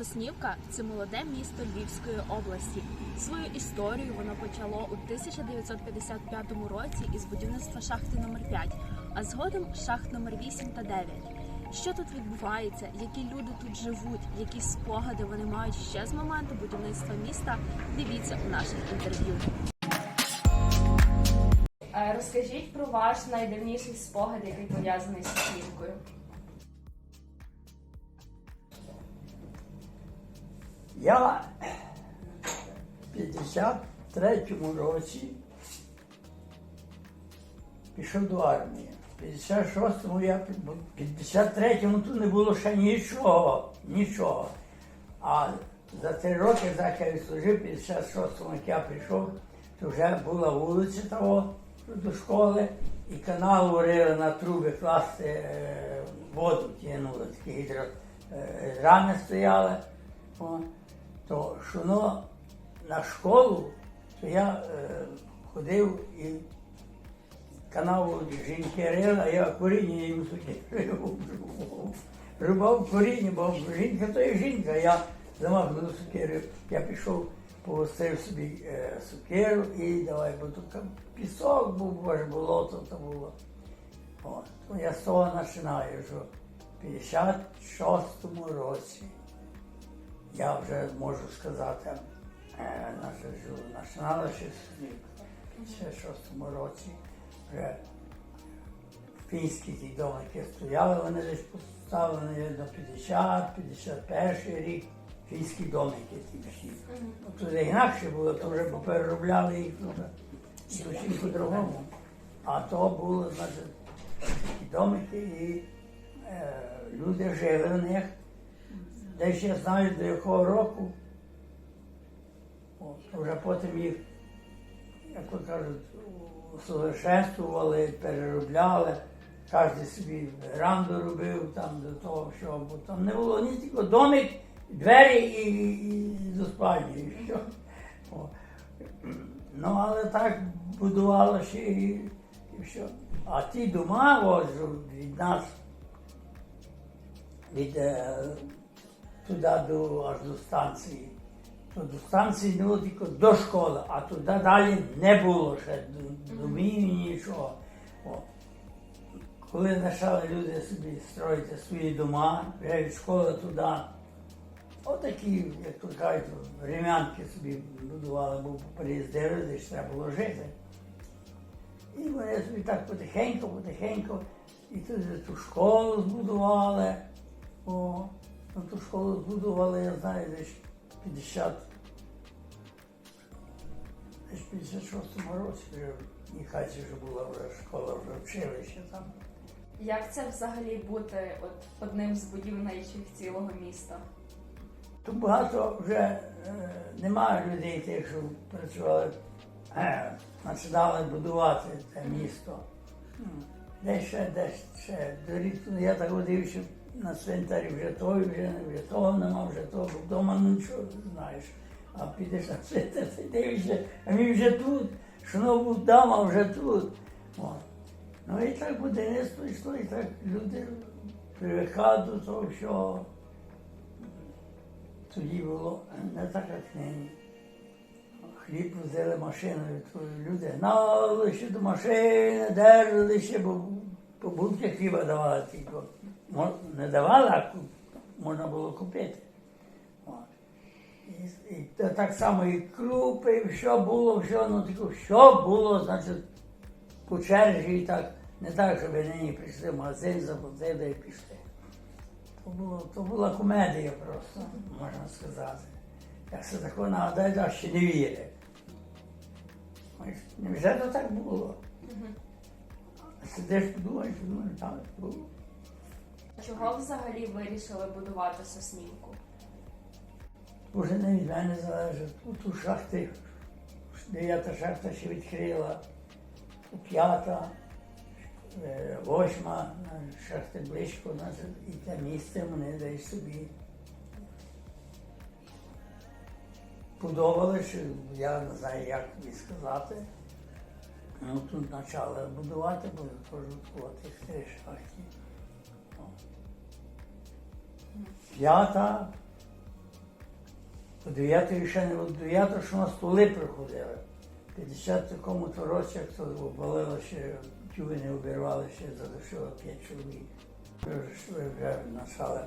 Соснівка це молоде місто Львівської області. Свою історію воно почало у 1955 році із будівництва шахти номер 5 а згодом шахт номер 8 та 9. Що тут відбувається, які люди тут живуть, які спогади вони мають ще з моменту будівництва міста? Дивіться у наших інтерв'ю. Е, Розкажіть про ваш найдавніший спогад, який пов'язаний з Соснівкою. Я в 53-му році пішов до армії. В 56-му я в 53-му тут не було ще нічого, нічого. А за три роки, як я відслужив, в 56-му, як я прийшов, то вже була вулиця того до школи, і канал варили на труби класти е, воду тягнули, такі гідро, е, рами стояли. О, то воно на школу, то я е, ходив і канаву жінки рила, я коріння їм рубав. Рубав коріння, бо жінка то є жінка. Я замахнув сукеру. Я пішов, погостив собі е, сукеру і давай, бо тут там пісок був, аж болото то було. От. Я з того починаю, що в 56-му році я вже можу сказати, е, починала ще в 56-му році. Вже фінські ті домики стояли, вони десь поставлені до 50-51 рік. Фінські домики ті всі. Ну, то інакше було, то вже переробляли їх ну, зовсім по-другому. А то було, значить, домики і е, люди жили в них. Десь я знаю до якого року. От, вже потім їх, як то кажуть, усовершенствували, переробляли. Кожен собі ранду робив там до того, що бо там не було ні тільки домик, двері і, і до спальні. І все. Ну, але так будувало ще і, і все. А ті дома ось, від нас, від е, туди до, аж до станції. То до станції не було тільки до школи, а туди далі не було ще до- домів нічого. О. Коли почали люди собі строїти свої дома, вже від школи туди, отакі, як то кажуть, рем'янки собі будували, бо приїздили, десь треба було жити. І вони собі так потихеньку, потихеньку, і тут ту школу збудували. О, ну, ту школу збудували, я знаю, десь 50, десь 56-му році вже в вже була вже школа, вже училище там. Як це взагалі бути от одним з будівничих цілого міста? Тут багато вже е, немає людей, тих, що працювали, е, починали будувати це місто. Десь ще, десь ще. Доріг, я так дивився на цвинтарі вже той, вже, вже того нема, вже того, бо вдома нічого не знаєш. А підеш на цвинтар, ти дивишся, а він вже тут, що ну був а вже тут. От. Ну і так будівництво йшло, і так люди привикали до того, що тоді було не так, як нині. Хліб возили машиною, то люди гнали ще до машини, держали ще, бо по булки хліба давали тільки. Не давали, а можна було купити. От. І, і так само і крупи, і все було, все, ну тільки що було, значить, по черзі і так, не так, щоб нині прийшли в магазин, заплатили і пішли. То, було, то була комедія просто, можна сказати. Як це такого нагадаю, я ще не вірив. Ой, Невже то так було? Сидиш, подумаєш, думаєш, так було. Чого взагалі вирішили будувати Соснівку? Уже не від мене залежить. Тут у шахти, дев'ята шахта ще відкрила, п'ята, е, восьма, шахти близько, і те місце вони десь собі подобали, що я не знаю, як тобі сказати. Ну, тут почали будувати, бо тих три шахти. П'ята, У 9 ще не було 9, що на столи приходили. В 50 такому то році, як то обвалило ще, тюви не обірвали, ще задушило 5 чоловік. Ми вже вже почали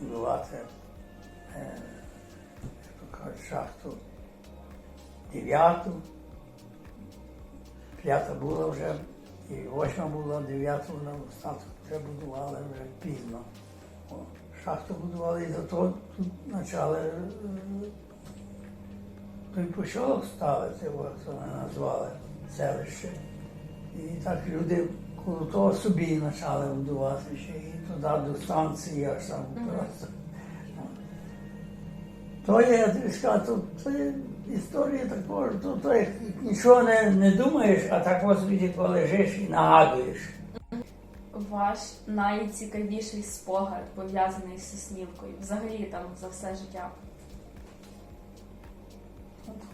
будувати, е, шахту дев'яту. П'ята була вже, і восьма була, дев'яту на остаток вже будували вже пізно. О, шахту будували і зато тут почали е, той початок ставити, як вони назвали селище. І так люди коло того собі почали будувати ще і туди до станції аж там просто. То є, то, то є історія також, то, то як нічого не, не думаєш, а так ось тільки лежиш і нагадуєш. Ваш найцікавіший спогад пов'язаний з Соснівкою, взагалі там за все життя.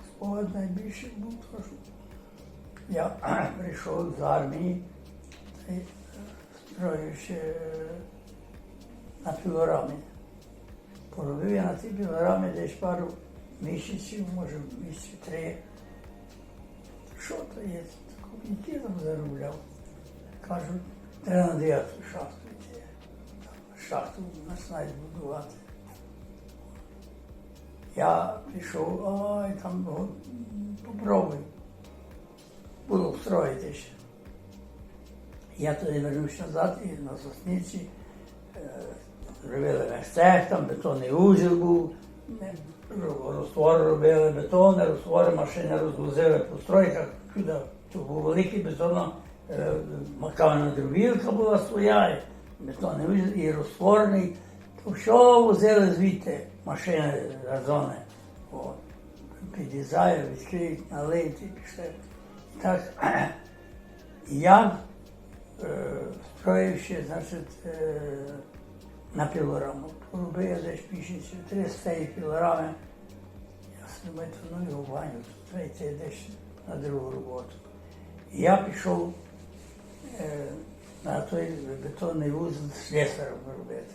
Спогад найбільший був, то, що я прийшов з армії та й строїв ще на пілорамі. Поробив я на цій пілорамі десь пару місяців, може місяці три. Що то є? Які там заробляв? Кажуть, треба дев'яту шахту йти. Шахту починають будувати. Я пішов, ой, там попробуй. Буду встроїти ще. Я туди вернувся назад і на Сосниці е, зробили мехцех, там бетонний узіл був, розтвори робили бетон, розтвори машини розвозили по стройках, туди то був великий бетонно, е, макавна дробілка була своя, і бетонний і розтворений. То все возили звідти машини газони. От. Відкриють, і пішли. І так, я е, строїв ще, значить, е, на пілораму. Поробив я десь місяців три з пілорами. Я думаю, ну його треба йти десь на другу роботу. Я пішов е, той бетонний вузол слесарем робити.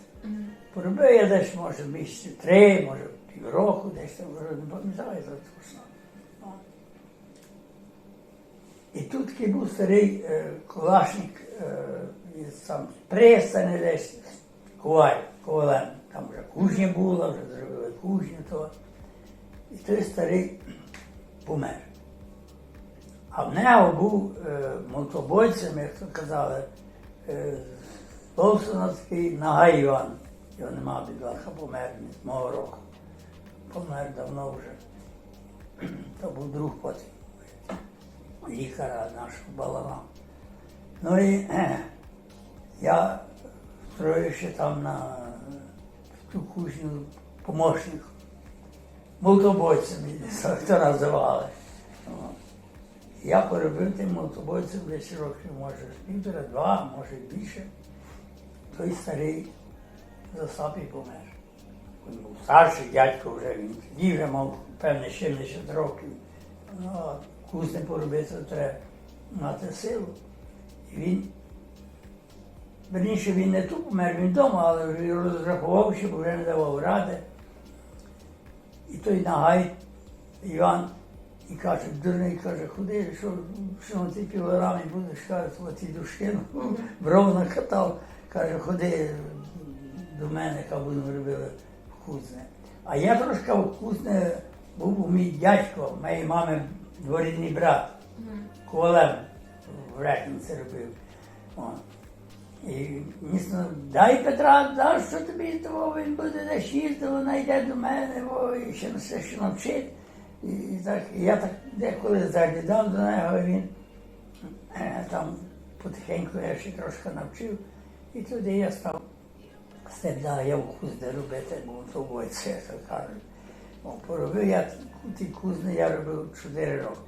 Поробив я десь, може, місяці три, може, півроку, десь там, не пам'ятаю за точно. О. І тут такий був старий е, кулашник, е, там з десь, коваль, ковалем. Там вже кузня була, вже зробили кузню то. І той старий помер. А в нього був е, мотобойцем, як то казали, Ловсона такий Нагай Іван. Його нема бідlaха, помер з мого року. Помер давно вже. То був друг потім лікаря нашого балана. Ну і я строїв ще там на ту кузню помощник. Молотобойцем, як то називали. Я поробив тим молотобойцем десь років, може, півтора, два, може більше. Той старий засап і помер. Він був старший дядько вже, він тоді вже мав певне 70 років. Ну, а кузне поробити то треба мати силу. І він, верніше, він не тут помер, він вдома, але вже розрахував, щоб вже не давав ради. І той нагай Іван і каже, дурний каже, ходи, що, що на цій пілорамі будеш каже, оці душки, ну, бров накатав, каже, ходи до мене, яка будемо робили вкусне. А я трошки вкусне був у мій дядько, моєї мами дворідний брат, ковалем в Рекінці робив. І місно, дай Петра, да, що тобі того, він буде десь їздити, вона йде до мене, о, і ще все ще навчить. І, так, я так деколи заглядав до нього, він е, там потихеньку я ще трошки навчив. І туди я став стебла, я в кузні робити, бо то бойце, як кажуть. Поробив я ті кузні, я робив 4 роки.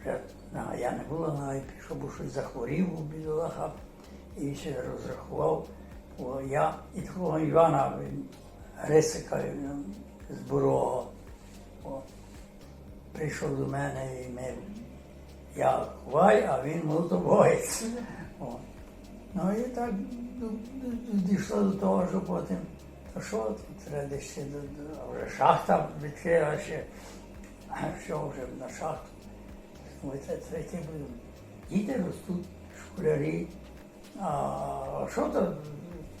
Вже на, я не було, навіть пішов, бо щось захворів у бідолаха і ще розрахував. О, я і такого Івана він, Грисика з Бурого. Прийшов до мене і ми, я коваль, а він молотобоєць. Ну і так д- дійшло до того, що потім то що треба ще до, вже шахта відкрила ще. Що вже на шахту? Ми це третє будемо. Діти ростуть, школярі. А що то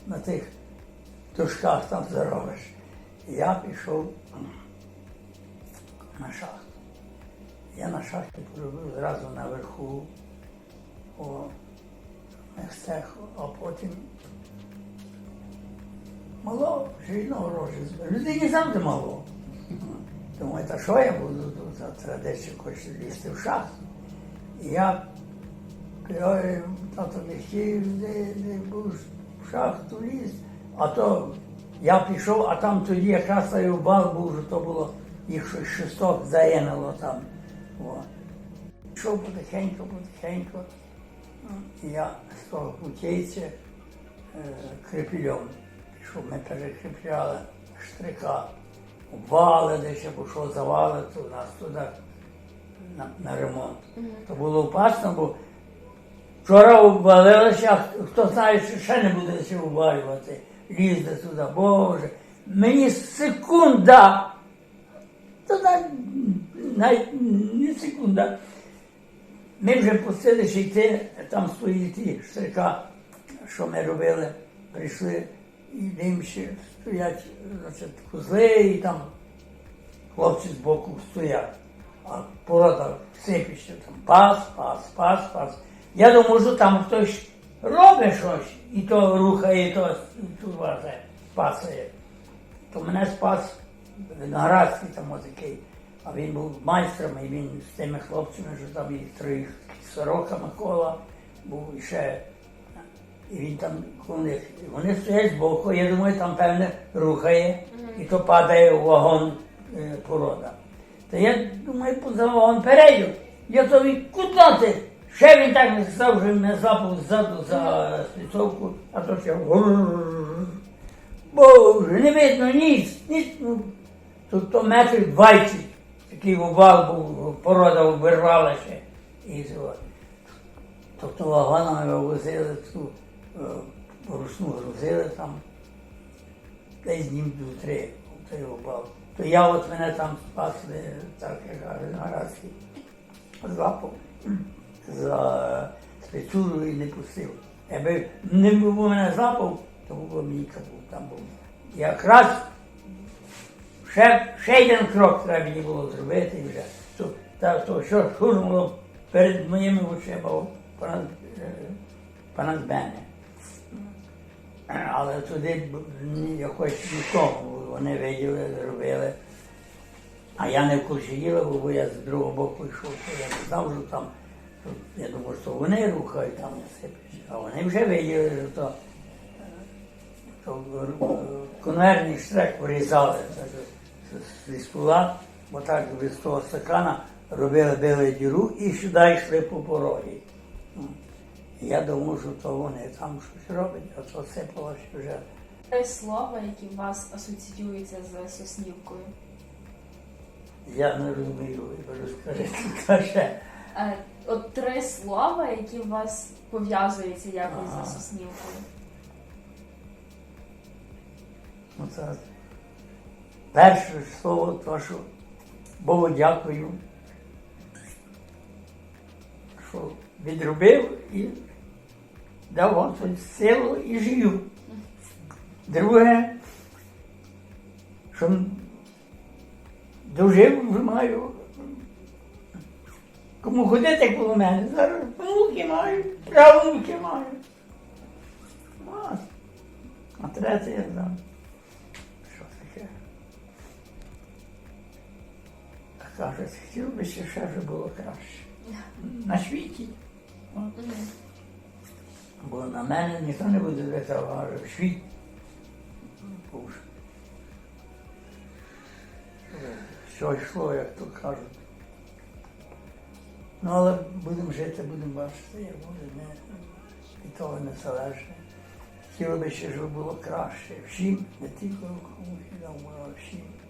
на тих дошках там заробиш? Я пішов на шахту. Я на шахті поробив зразу наверху у мехцеху, а потім мало жильного гроші. Людині завжди мало. Думаю, та що я буду тут, треба хоче лізти в шахту. І я тато не хотів, не, був в шахту ліз. А то я пішов, а там тоді якраз той бал був, то було їх щось шесток заєнило там. О. Пішов потихеньку, потихеньку. Я з того путейця е, крепільом пішов, ми перекріпляли штрика, вали, де ще пішов завали, то нас туди на, на ремонт. То було опасно, бо вчора обвалилося, а хто знає, що ще не буде ще обвалювати. Лізти туди, Боже. Мені секунда. Та навіть, не секунда. Ми вже пустили ще йти, там стоїть ті штрика, що ми робили, прийшли і їм ще стоять значить, козли, і там хлопці з боку стоять. А порода сипіще там пас, пас, пас, пас. Я думаю, що там хтось робить щось, і то рухає, і то тут пасає. То мене спас Виноградський там отакий. А він був майстром, і він з тими хлопцями, що там і три сорока Микола був і ще. І він там у них. Вони стоять збоку, я думаю, там певне рухає, і то падає в вагон е, порода. Та я думаю, поза вагон перейду. Я то він, ти? Ще він так не став, вже мене запав ззаду за спецовку, а то ще. Боже, не видно ніч, ніч. Ну, тут то метрів 20, такий обвал був, порода обірвала ще. І. Тобто вагонами вивозили цю е, грузили там, десь днів до три, той обвал. То я от мене там спасли, так як кажуть, Нарадський, злапав за спецуру і не пустив. Якби не був у мене злапав, то було мені капут там був. Якраз ще, ще один крок треба мені було зробити вже. То, та, то що шурнуло перед моїми очима понад, е, понад мене. Але туди якось нікому вони виділи, зробили. А я не в курсі бо я з другого боку йшов, то я не знав, що там. Я думав, що вони рухають там сипиш. А вони вже виділи, що то, е, то е, конверний штрек вирізали зі стула, бо так з того стакана робили били діру і сюди йшли по порогі. Я думав, що то вони там щось роблять, а то сипалося вже. Три слова, які у вас асоціюються з Соснівкою. Я не розумію, розкажи каже. Е, От три слова, які у вас пов'язуються якось Ага. з Соснівкою. Ну, це перше слово, то що Богу дякую, що відробив і дав вам силу і живу. Друге, що дожив, вже маю. Кому ходити коло мене, зараз внуки маю, правнуки маю. А третє я знаю. Каже, хотів би ще ще вже було краще. На світі. Бо на мене ніхто не буде дивитися, в світ. Що йшло, як то кажуть. Ну, але будемо жити, будемо бачити, як буде, не, від того не залежне. Хотіло би щоб було краще. Всім, не тільки комусь, а всім.